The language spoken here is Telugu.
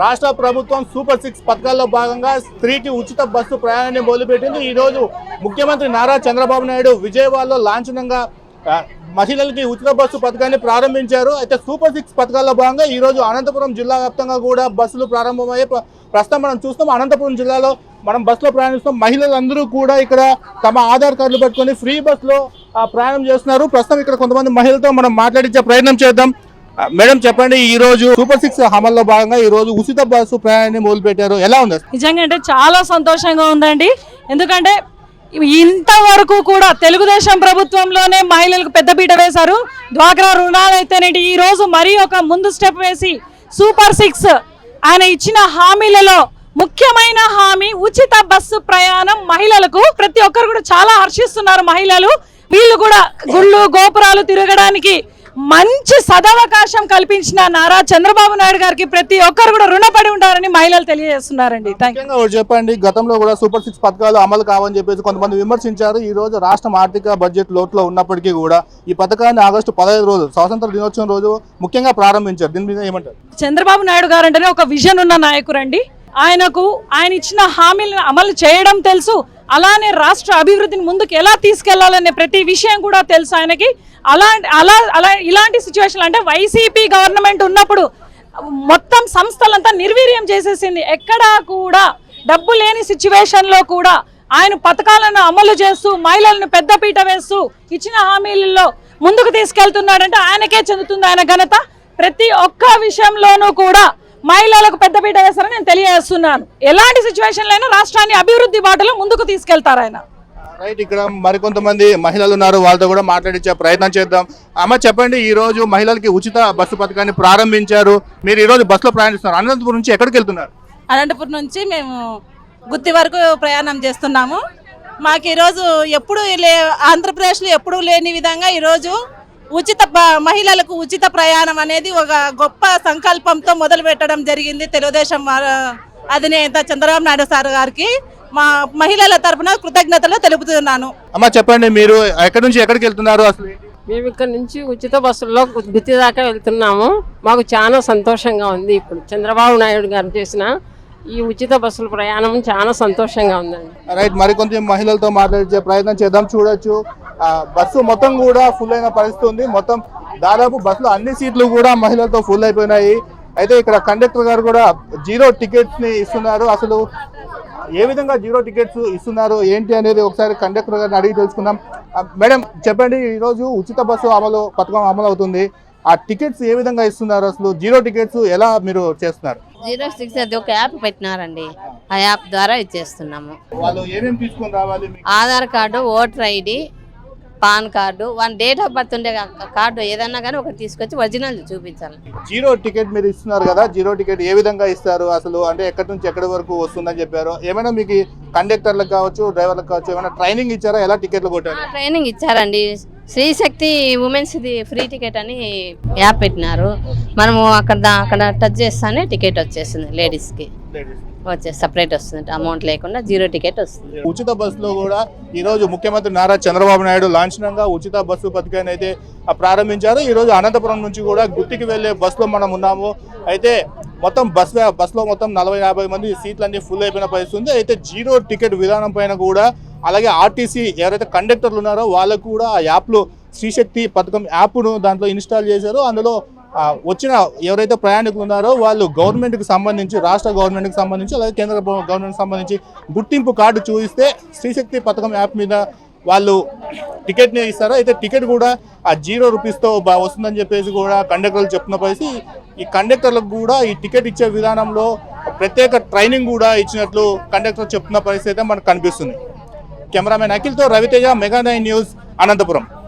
రాష్ట్ర ప్రభుత్వం సూపర్ సిక్స్ పథకాల్లో భాగంగా స్త్రీకి ఉచిత బస్సు ప్రయాణాన్ని మొదలుపెట్టింది. ఈ రోజు ముఖ్యమంత్రి నారా చంద్రబాబు నాయుడు విజయవాడలో లాంఛనంగా మహిళలకి ఉచిత బస్సు పథకాన్ని ప్రారంభించారు. అయితే సూపర్ సిక్స్ పథకాల్లో భాగంగా ఈ రోజు అనంతపురం జిల్లా వ్యాప్తంగా కూడా బస్సులు ప్రారంభమయ్యే ప్రస్తుతం మనం చూస్తాం అనంతపురం జిల్లాలో మనం బస్సులో ప్రయాణిస్తాం మహిళలందరూ కూడా ఇక్కడ తమ ఆధార్ కార్డులు పెట్టుకొని ఫ్రీ బస్సులో ప్రయాణం చేస్తున్నారు. ప్రస్తుతం ఇక్కడ కొంతమంది మహిళలతో మనం మాట్లాడించే ప్రయత్నం చేద్దాం. మేడం చెప్పండి ఈ రోజు సూపర్ సిక్స్ అమల్లో భాగంగా ఈ రోజు ఉచిత బస్సు ప్రయాణాన్ని మొదలు పెట్టారు ఎలా ఉంది? నిజంగా అంటే చాలా సంతోషంగా ఉందండి. ఎందుకంటే ఇంతవరకు కూడా తెలుగుదేశం ప్రభుత్వంలోనే మహిళలకు పెద్దపీట వేశారు. డ్వాక్రా రుణాలు అయితేనేటి ఈ రోజు మరీ ఒక ముందు స్టెప్ వేసి సూపర్ సిక్స్ ఆయన ఇచ్చిన హామీలలో ముఖ్యమైన హామీ ఉచిత బస్సు ప్రయాణం మహిళలకు. ప్రతి ఒక్కరు కూడా చాలా హర్షిస్తున్నారు మహిళలు. వీళ్ళు కూడా గుళ్ళు గోపురాలు తిరగడానికి మంచి సదవకాశం కల్పించిన నారా చంద్రబాబు నాయుడు గారికి ప్రతి ఒక్కరు కూడా రుణపడి ఉంటారని మహిళలు తెలియజేస్తున్నారండి. చెప్పండి గతంలో కూడా సూపర్ సిక్స్ పథకాలు అమలు కావని చెప్పేసి కొంతమంది విమర్శించారు. ఈ రోజు రాష్ట్రం ఆర్థిక బడ్జెట్ లోటులో ఉన్నప్పటికీ కూడా ఈ పథకాన్ని ఆగస్టు పదహైదు రోజు స్వాతంత్ర దినోత్సవం రోజు ముఖ్యంగా ప్రారంభించారు. దీని మీద ఏమంటారు? చంద్రబాబు నాయుడు గారు అంటేనే ఒక విజన్ ఉన్న నాయకురండి ఆయనకు ఆయన ఇచ్చిన హామీలను అమలు చేయడం తెలుసు. అలానే రాష్ట్ర అభివృద్ధిని ముందుకు ఎలా తీసుకెళ్ళాలనే ప్రతి విషయం కూడా తెలుసు ఆయనకి. అలా అలా అలా ఇలాంటి సిచ్యువేషన్ అంటే వైసీపీ గవర్నమెంట్ ఉన్నప్పుడు మొత్తం సంస్థలంతా నిర్వీర్యం చేసేసింది. ఎక్కడా కూడా డబ్బు లేని సిచ్యువేషన్లో కూడా ఆయన పథకాలను అమలు చేస్తూ మహిళలను పెద్దపీట వేస్తూ ఇచ్చిన హామీలలో ముందుకు తీసుకెళ్తున్నాడంటే ఆయనకే చెందుతుంది ఆయన ఘనత. ప్రతి ఒక్క విషయంలోనూ కూడా మహిళలకు పెద్దపీట వేస్తారని నేను తెలియజేస్తున్నాను. ఎలాంటి సిచ్యువేషన్లైనా రాష్ట్రాన్ని అభివృద్ధి బాటలో ముందుకు తీసుకెళ్తారు ఆయన. రైట్ ఇక్కడ మరికొంతమంది మహిళలు ఉన్నారు. వాళ్ళతో కూడా మాట్లాడించే ప్రయత్నం చేద్దాం. అమ్మ చెప్పండి ఈ రోజు మహిళలకి ఉచిత బస్సు పథకాన్ని ప్రారంభించారు. మీరు ఈ రోజు బస్సులో ప్రయాణిస్తున్నారు. అనంతపురం నుంచి ఎక్కడికి వెళ్తున్నారు? అనంతపురం నుంచి మేము గుత్తి వరకు ప్రయాణం చేస్తున్నాము. మాకు ఈరోజు ఎప్పుడు లే ఆంధ్రప్రదేశ్లో ఎప్పుడూ లేని విధంగా ఈరోజు ఉచిత మహిళలకు ఉచిత ప్రయాణం అనేది ఒక గొప్ప సంకల్పంతో మొదలు పెట్టడం జరిగింది తెలుగుదేశం అధినేత చంద్రబాబు నాయుడు సార్ గారికి. మా మహిళల తరపున కృతజ్ఞతలు తెలుపుతున్నాను. అమ్మ చెప్పండి మీరు ఎక్కడి నుంచి ఎక్కడికి వెళ్తున్నారు అసలు? ఏంటి? మేము ఇక్కడ నుంచి ఉచిత బస్సుల్లో గుత్తి దాకా వెళ్తున్నాము. మాకు చాలా సంతోషంగా ఉంది ఇప్పుడు. చంద్రబాబు నాయుడు గారు చేసిన ఈ ఉచిత బస్సుల ప్రయాణం చాలా సంతోషంగా ఉందండి. రైట్ మరికొంత మహిళలతో మాట్లాడించే ప్రయత్నం చేద్దాం చూడొచ్చు. బస్సు మొత్తం కూడా ఫుల్ అయిన పరిస్థితి ఉంది. మొత్తం దాదాపు బస్సులో అన్ని సీట్లు కూడా మహిళలతో ఫుల్ అయిపోయినాయి. అయితే ఇక్కడ కండక్టర్ గారు కూడా జీరో టికెట్స్ని ఇస్తున్నారు. అసలు ఏ విధంగా జీరో టికెట్స్ ఇస్తున్నారు ఏంటి అనేది ఒకసారి కండక్టర్ గారిని అడిగి తెలుసుకుందాం. మేడం చెప్పండి ఈరోజు ఉచిత బస్సు అమలు పథకం అమలు అవుతుంది. ఆ టికెట్స్ ఏ విధంగా ఇస్తున్నారు అసలు? జీరో టికెట్స్ ఎలా మీరు చేస్తున్నారు? జీరో సిక్స్ అది ఒక యాప్ పెట్టినారండి. ఆ యాప్ ద్వారా ఇచ్చేస్తున్నాము. వాళ్ళు ఏమేమి తీసుకొని రావాలి మీకు? Aadhaar card voter ID PAN card one date of birth ఉండే కార్డు ఏదన్నా కానీ ఒకటి తీసుకొచ్చి ఒరిజినల్ చూపించాలి. జీరో టికెట్ మీరు ఇస్తున్నారు కదా జీరో టికెట్ ఏ విధంగా ఇస్తారు? అసలు అంటే ఎక్కడి నుంచి ఎక్కడి వరకు వస్తుందని చెప్పారు. ఏమైనా మీకు కండక్టర్లకు కావచ్చు డ్రైవర్లకు కావచ్చు ఏమైనా ట్రైనింగ్ ఇచ్చారా? ఎలా టికెట్లు కొట్టారు? ట్రైనింగ్ ఇచ్చారండి. Srishakti women's the free ticket అని యాప్ పెట్టినారు. మనము అక్కడ అక్కడ టచ్ చేస్తానే టికెట్ వచ్చేస్తుంది లేడీస్కి. వచ్చే సపరేట్ వస్తుంది. అమౌంట్ లేకుండా జీరో టికెట్ వస్తుంది. ఉచిత బస్సులో కూడా ఈ రోజు ముఖ్యమంత్రి నారా చంద్రబాబు నాయుడు లాంఛనంగా ఉచిత బస్సు పథకాన్ని అయితే ప్రారంభించారు. ఈ రోజు అనంతపురం నుంచి కూడా గుత్తికి వెళ్ళే బస్సులో మనం ఉన్నాము. అయితే మొత్తం బస్ బస్సులో మొత్తం నలభై యాభై మంది సీట్లన్నీ ఫుల్ అయిపోయిన పరిస్థితి ఉంది. అయితే జీరో టికెట్ విధానం పైన కూడా అలాగే ఆర్టీసీ ఎవరైతే కండక్టర్లు ఉన్నారో వాళ్ళకు కూడా ఆ యాప్లో శ్రీశక్తి పథకం యాప్ను దాంట్లో ఇన్స్టాల్ చేశారు. అందులో వచ్చిన ఎవరైతే ప్రయాణికులు ఉన్నారో వాళ్ళు గవర్నమెంట్కి సంబంధించి రాష్ట్ర గవర్నమెంట్కి సంబంధించి అలాగే కేంద్ర గవర్నమెంట్కి సంబంధించి గుర్తింపు కార్డు చూపిస్తే శ్రీశక్తి పథకం యాప్ మీద వాళ్ళు టికెట్ని ఇస్తారు? అయితే టికెట్ కూడా ఆ జీరో రూపీస్తో బా వస్తుందని చెప్పేసి కూడా కండక్టర్లు చెప్తున్న పరిస్థితి. ఈ కండక్టర్లకు కూడా ఈ టికెట్ ఇచ్చే విధానంలో ప్రత్యేక ట్రైనింగ్ కూడా ఇచ్చినట్లు కండక్టర్ చెప్తున్న పరిస్థితి అయితే మనకు కనిపిస్తుంది. Cameraman అఖిల్తో Raviteja mega nine news Anantapur.